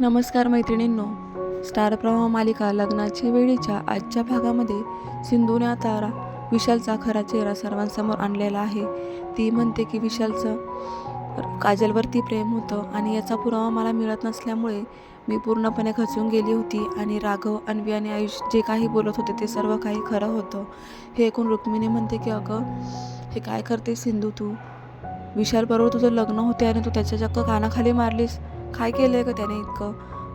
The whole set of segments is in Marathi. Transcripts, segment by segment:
नमस्कार मैत्रिणींनो. स्टार प्रवाह मालिका लग्नाच्या वेळीच्या आजच्या भागामध्ये सिंधूने आता विशालचा खरा चेहरा सर्वांसमोर आणलेला आहे. ती म्हणते की विशालचं काजलवरती प्रेम होतं आणि याचा पुरावा मला मिळत नसल्यामुळे मी पूर्णपणे खचून गेली होती आणि राघव अन्वी आणि आयुष जे काही बोलत होते ते सर्व काही खरं होतं. हे ऐकून रुक्मिणी म्हणते की अगं हे काय करते सिंधू तू? विशालबरोबर तुझं लग्न होते आणि तू त्याच्या चक्क कानाखाली मारलीस. काय केलं आहे का त्याने इतकं?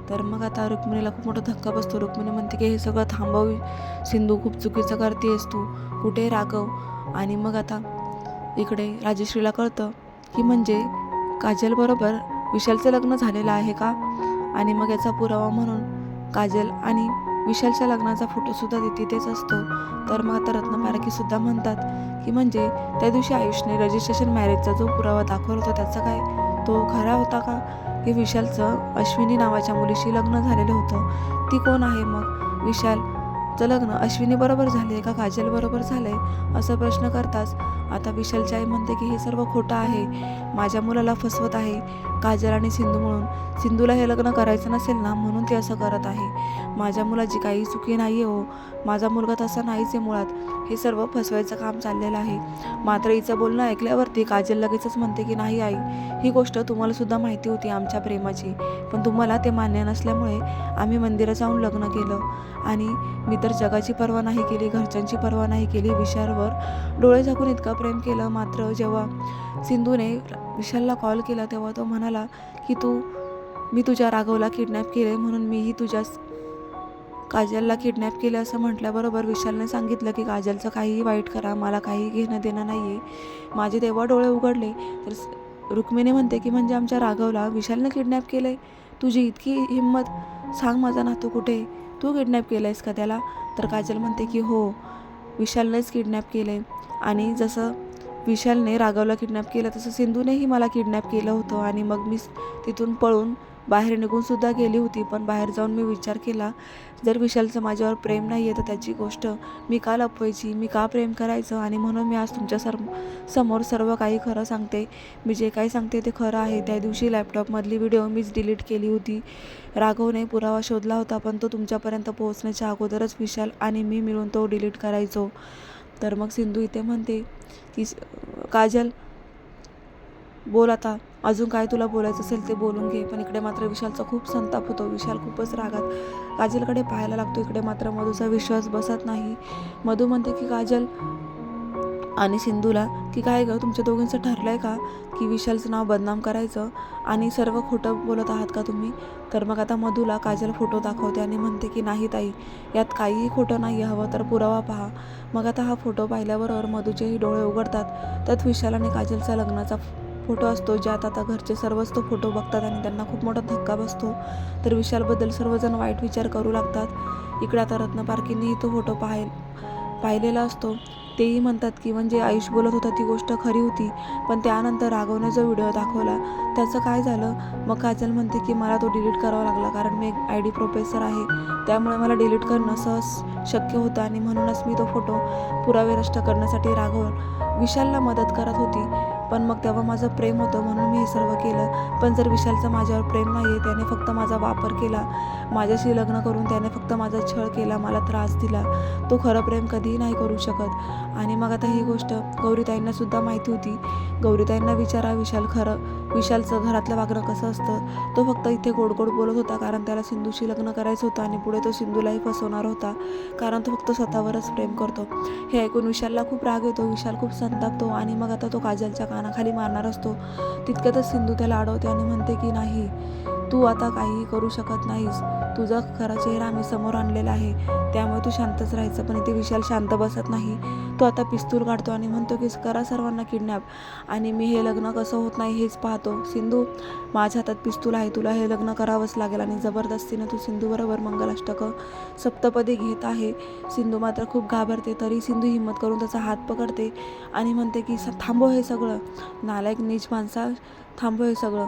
तर मग आता रुक्मिणीला खूप मोठा धक्का बसतो. रुक्मिणी म्हणते की हे सगळं थांबव सिंधू खूप चुकीचं करतेस तू. कुठे रागव? आणि मग आता इकडे राजश्रीला कळतं की म्हणजे काजलबरोबर विशालचं लग्न झालेलं आहे का? आणि मग याचा पुरावा म्हणून काजल आणि विशालच्या लग्नाचा फोटोसुद्धा ति- तिथेच असतो. तर मग आता रत्नपारखीसुद्धा म्हणतात की म्हणजे त्या दिवशी आयुषने रजिस्ट्रेशन मॅरेजचा जो पुरावा दाखवला होता त्याचा काय? तो खरा होता का? की विशालचं अश्विनी नावाच्या मुलीशी लग्न झालेलं होतं. ती कोण आहे मग? विशालचं लग्न अश्विनी बरोबर झाले का काजलबरोबर झालं झाले असा प्रश्न करताच आता विशालची आई म्हणते की हे सर्व खोटं आहे. माझ्या मुलाला फसवत आहे. काजल आणि सिंधू म्हणून सिंधूला हे लग्न करायचं नसेल ना म्हणून ते असं करत आहे. माझ्या मुलाची काही चुकी नाही आहे हो. माझा मुलगा तसा नाहीच आहे मुळात. हे सर्व फसवायचं काम चाललेलं आहे. मात्र हिचं बोलणं ऐकल्यावरती काजल लगेचच म्हणते की नाही आई ही गोष्ट तुम्हाला सुद्धा माहिती होती आमच्या प्रेमाची. पण तुम्हाला ते मान्य नसल्यामुळे आम्ही मंदिरात जाऊन लग्न केलं. आणि मी तर जगाची पर्वा नाही केली घरच्यांची पर्वा नाही केली विषयावर डोळे झाकून इतकं प्रेम केलं. मात्र जेव्हा सिंधूने विशालला कॉल केला तेव्हा तो म्हणाला की तू मी तुझ्या राघवला किडनॅप केले म्हणून मीही तुझ्याच काजलला किडनॅप केलं असं म्हटल्याबरोबर विशालने सांगितलं की काजलचं काहीही वाईट करा मला काही घेणं देणं नाही आहे माझे तेव्हा डोळे उघडले. तर रुक्मिणी म्हणते की म्हणजे आमच्या राघवला विशालनं किडनॅप केलं आहे तुझी इतकी हिंमत सांग माझा नातू कुठे तू किडनॅप केलं आहेस का त्याला? तर काजल म्हणते की हो विशालनेच किडनॅप केलं आहे आणि जसं विशालने राघवला किडनॅप केलं. तसं सिंधूनेही मला किडनॅप केलं होतं आणि मग मी तिथून पळून बाहेर निघूनसुद्धा गेली होती. पण बाहेर जाऊन मी विचार केला जर विशालचं माझ्यावर प्रेम नाही आहे तर त्याची गोष्ट मी का लपवायची? मी का प्रेम करायचं? आणि म्हणून मी आज तुमच्या सर समोर सर्व काही खरं सांगते. मी जे काही सांगते ते खरं आहे. त्या दिवशी लॅपटॉपमधली व्हिडिओ मीच डिलीट केली होती. राघवने पुरावा शोधला होता पण तो तुमच्यापर्यंत पोहोचण्याच्या अगोदरच विशाल आणि मी मिळून तो डिलीट करायचो. तर मग सिंधू इथे म्हणते की काजल बोल आता. अजून काय तुला बोलायचं असेल ते बोलून घे. पण इकडे मात्र विशालचा खूप संताप होतो. विशाल खूपच रागात काजलकडे पाहायला लागतो. इकडे मात्र मधूचा विश्वास बसत नाही. मधू म्हणते की काजल आणि सिंधूला की काय गं तुमच्या दोघींचं ठरलं आहे का? की विशालचं नाव बदनाम करायचं? आणि सर्व खोटं बोलत आहात का तुम्ही? तर मग आता मधूला काजल फोटो दाखवते आणि म्हणते की नाही ताई यात काहीही खोटं नाही हवं तर पुरावा पहा. मग आता हा फोटो पाहिल्याबरोबर मधूचेही डोळे उघडतात. त्यात विशाल आणि काजलचा लग्नाचा फोटो असतो ज्यात आता घरचे सर्वच तो फोटो बघतात आणि त्यांना खूप मोठा धक्का बसतो. तर विशालबद्दल सर्वजण वाईट विचार करू लागतात. इकडे आता रत्नपारकीनेही तो फोटो पाहाय पाहिलेला असतो. तेही म्हणतात की म्हणजे आयुष बोलत होता ती गोष्ट खरी होती पण त्यानंतर राघवने जो व्हिडिओ दाखवला त्याचं काय झालं? मग काजल म्हणते की मला तो डिलीट करावा लागला कारण मी एक आय डी प्रोफेसर आहे. त्यामुळे मला डिलीट करणं सहज शक्य होतं आणि म्हणूनच मी तो फोटो पुरावे नष्ट करण्यासाठी राघव विशालला मदत करत होती. पण मग तेव्हा माझं प्रेम होतं म्हणून मी हे सर्व केलं. पण जर विशालचं माझ्यावर प्रेम नाही आहे त्याने फक्त माझा वापर केला. माझ्याशी लग्न करून त्याने फक्त माझा छळ केला मला त्रास दिला. तो खरं प्रेम कधीही नाही करू शकत. आणि मग आता ही गोष्ट गौरीताईंनासुद्धा माहिती होती. गौरीताईंना विचारा विशाल खरं. विशालचं घरातलं वागणं कसं असतं? तो फक्त इथे गोड गोड बोलत होता कारण त्याला सिंधूशी लग्न करायचं होतं आणि पुढे तो सिंधूलाही फसवणार होता. कारण तो फक्त स्वतःवरच प्रेम करतो. हे ऐकून विशालला खूप राग येतो. विशाल खूप संतापतो आणि मग आता तो काजलच्या कानाखाली मारणार असतो. तितक्यातच सिंधू त्याला अडवते आणि म्हणते की नाही तू आता काहीही करू शकत नाहीस. तुझा खरा चेहरा आम्ही समोर आणलेला आहे. त्यामुळे तू शांतच राहायचं पण इथे विशाल शांत बसत नाही. तो आता पिस्तूल काढतो आणि म्हणतो की करा सर्वांना किडनॅप आणि मी हे लग्न कसं होत नाही हेच पाहतो. सिंधू माझ्या हातात पिस्तूल आहे. तुला हे लग्न करावंच लागेल आणि जबरदस्तीनं तू सिंधूबरोबर मंगलाष्टकं सप्तपदी घेत आहे. सिंधू मात्र खूप घाबरते तरी सिंधू हिंमत करून त्याचा हात पकडते आणि म्हणते की "स- थांबव हे सगळं. नालायक नीच माणसा थांबव हे सगळं.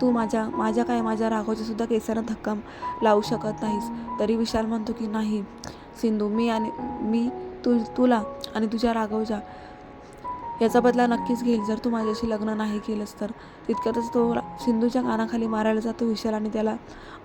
तू माझ्या माझ्या काय माझ्या राघोच्यासुद्धा केसांना धक्का लावू शकत नाहीस. तरी विशाल म्हणतो की नाही. सिंधू मी आणि मी तू तुला आणि तुझ्या राघवच्या याचा बदला नक्कीच घेईल. जर तू माझ्याशी लग्न नाही केलंस तर. तितक्यातच तो रा- सिंधूच्या कानाखाली मारायला जातो विशाल आणि त्याला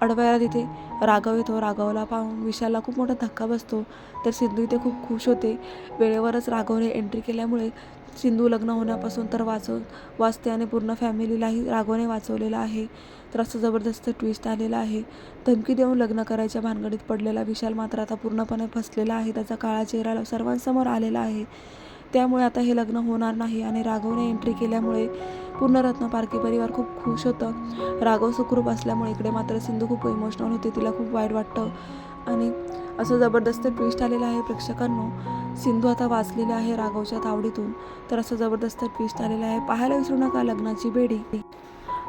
अडवायला तिथे राघव येतो. राघवला पाहून विशालला खूप मोठा धक्का बसतो. तर सिंधू इथे खूप खुश होते. वेळेवरच राघवने एंट्री केल्यामुळे सिंधू लग्न होण्यापासून तर वाचव वाचते आणि पूर्ण फॅमिलीलाही राघवने वाचवलेलं आहे. तर असं जबरदस्त ट्विस्ट आलेला आहे. धमकी देऊन लग्न करायच्या भानगडीत पडलेला विशाल मात्र आता पूर्णपणे फसलेला आहे. त्याचा काळा चेहरा सर्वांसमोर आलेला आहे. त्यामुळे आता हे लग्न होणार नाही आणि राघवने एंट्री केल्यामुळे पूर्ण रत्न पारखी परिवार खूप खुश होतं. राघव सुखरूप असल्यामुळे इकडे मात्र सिंधू खूप इमोशनल होते तिला खूप वाईट वाटतं. आणि असं जबरदस्त ट्विस्ट आलेलं आहे प्रेक्षकांनो. सिंधू आता वाचलेली आहे राघवच्या तावडीतून. तर असं जबरदस्त ट्विस्ट आलेलं आहे. पाहायला विसरू नका लग्नाची बेडी.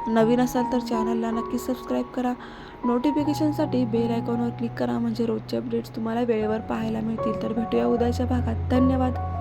नवीन असाल तर चॅनलला नक्की सबस्क्राईब करा. नोटिफिकेशनसाठी बेल आयकॉनवर क्लिक करा. म्हणजे रोजचे अपडेट्स तुम्हाला वेळेवर पाहायला मिळतील. तर भेटूया उद्याच्या भागात. धन्यवाद.